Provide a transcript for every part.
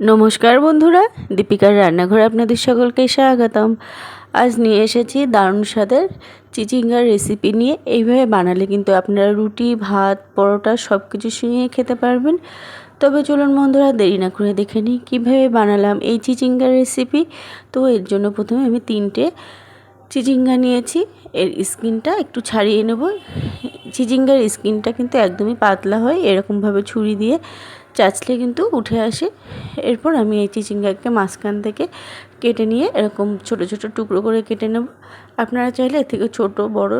নমস্কার বন্ধুরা, দীপিকার রান্নাঘরে আপনাদের সকলকে স্বাগতম। আজ নিয়ে এসেছি দারুণ স্বাদের চিচিঙ্গার রেসিপি নিয়ে। এইভাবে বানালে কিন্তু আপনারা রুটি, ভাত, পরোটা সব কিছু সঙ্গে খেতে পারবেন। তবে চলুন বন্ধুরা, দেরি না করে দেখে নিই কীভাবে বানালাম এই চিচিঙ্গার রেসিপি তো এর জন্য প্রথমে আমি তিনটে চিচিঙ্গা নিয়েছি। এর স্কিনটা একটু ছাড়িয়ে নেব। চিচিঙ্গার স্কিনটা কিন্তু একদমই পাতলা হয়, এরকমভাবে ছুরি দিয়ে চাচলে কিন্তু উঠে আসে। এরপর আমি এই চিচিঙ্গাকে মাঝখান থেকে কেটে নিয়ে এরকম ছোট ছোট টুকরো করে কেটে নেব। আপনারা চাইলে এর থেকে ছোট, বড়,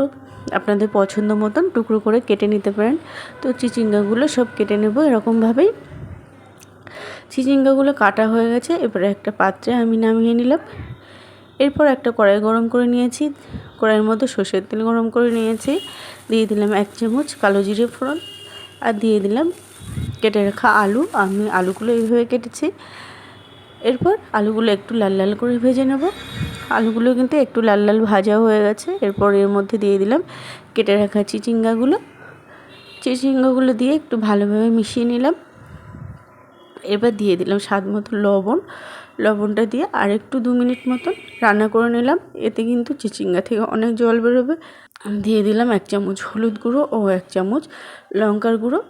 আপনাদের পছন্দ মতন টুকরো করে কেটে নিতে পারেন। তো চিচিঙ্গাগুলো সব কেটে নেব এরকমভাবেই। চিচিঙ্গাগুলো কাটা হয়ে গেছে, এবারে একটা পাত্রে আমি নামিয়ে নিলাম। এরপর একটা কড়াই গরম করে নিয়েছি। কড়াইয়ের মধ্যে সর্ষের তেল গরম করে নিয়েছি। দিয়ে দিলাম এক চামচ কালো জিরে ফোড়ন আর দিয়ে দিলাম কেটে রাখা আলু। আমি আলুগুলো এইভাবে কেটেছি। এরপর আলুগুলো একটু লাল লাল করে ভেজে নেব। আলুগুলো কিন্তু একটু লাল লাল ভাজা হয়ে গেছে। এরপর এর মধ্যে দিয়ে দিলাম কেটে রাখা চিচিঙ্গাগুলো। চিচিঙ্গাগুলো দিয়ে একটু ভালোভাবে মিশিয়ে নিলাম। এবার দিয়ে দিলাম স্বাদ মতো লবণ। লবণটা দিয়ে আর একটু দু মিনিট মতন রান্না করে নিলাম। এতে কিন্তু চিচিঙ্গা থেকে অনেক জল বেরোবে। দিয়ে দিলাম এক চামচ হলুদ গুঁড়ো ও এক চামচ লঙ্কার গুঁড়ো।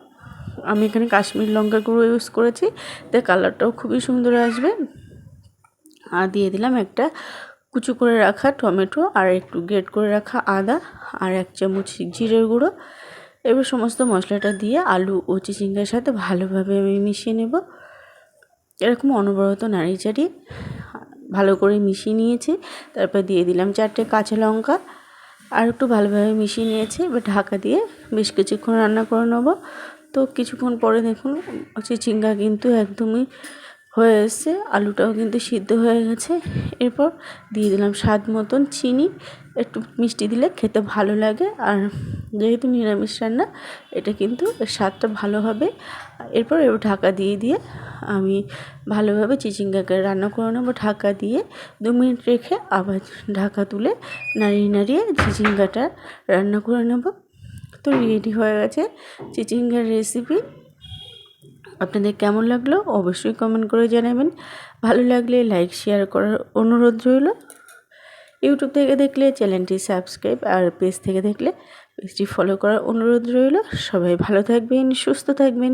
আমি এখানে কাশ্মীর লঙ্কার গুঁড়ো ইউজ করেছি। তাই কালারটাও খুবই সুন্দর আসবে। আর দিয়ে দিলাম একটা কুচু করে রাখা টমেটো আর একটু গ্রেট করে রাখা আদা আর এক চামচ জিরের গুঁড়ো। এবার সমস্ত মশলাটা দিয়ে আলু ও চিচিঙ্গার সাথে ভালোভাবে আমি মিশিয়ে নেব। এরকম অনবরত নাড়ি চাড়িয়ে ভালো করে মিশিয়ে নিয়েছি। তারপর দিয়ে দিলাম চারটে কাঁচা লঙ্কা আর একটু ভালোভাবে মিশিয়ে নিয়েছি। এবার ঢাকা দিয়ে বেশ কিছুক্ষণ রান্না করে নেব। তো কিছুক্ষণ পরে দেখুন চিচিঙ্গা কিন্তু একদমই হয়ে এসছে। আলুটাও কিন্তু সিদ্ধ হয়ে গেছে। এরপর দিয়ে দিলাম স্বাদ মতন চিনি। একটু মিষ্টি দিলে খেতে ভালো লাগে। আর যেহেতু নিরামিষ রান্না, এটা কিন্তু স্বাদটা ভালো হবে। এরপর এবার ঢাকা দিয়ে দিয়ে আমি ভালোভাবে চিচিঙ্গাকে রান্না করে নেব। ঢাকা দিয়ে দু মিনিট রেখে আবার ঢাকা তুলে নাড়িয়ে নাড়িয়ে চিচিঙ্গাটা রান্না করে নেব। তো রেডি হয়ে গেছে চিচিঙ্গার রেসিপি। আপনাদের কেমন লাগল অবশ্যই কমেন্ট করে জানাবেন। ভালো লাগলে লাইক শেয়ার করার অনুরোধ রইল। ইউটিউব থেকে দেখলে চ্যানেলটি সাবস্ক্রাইব আর পেজ থেকে দেখলে পেজটি ফলো করার অনুরোধ রইল। সবাই ভালো থাকবেন, সুস্থ থাকবেন।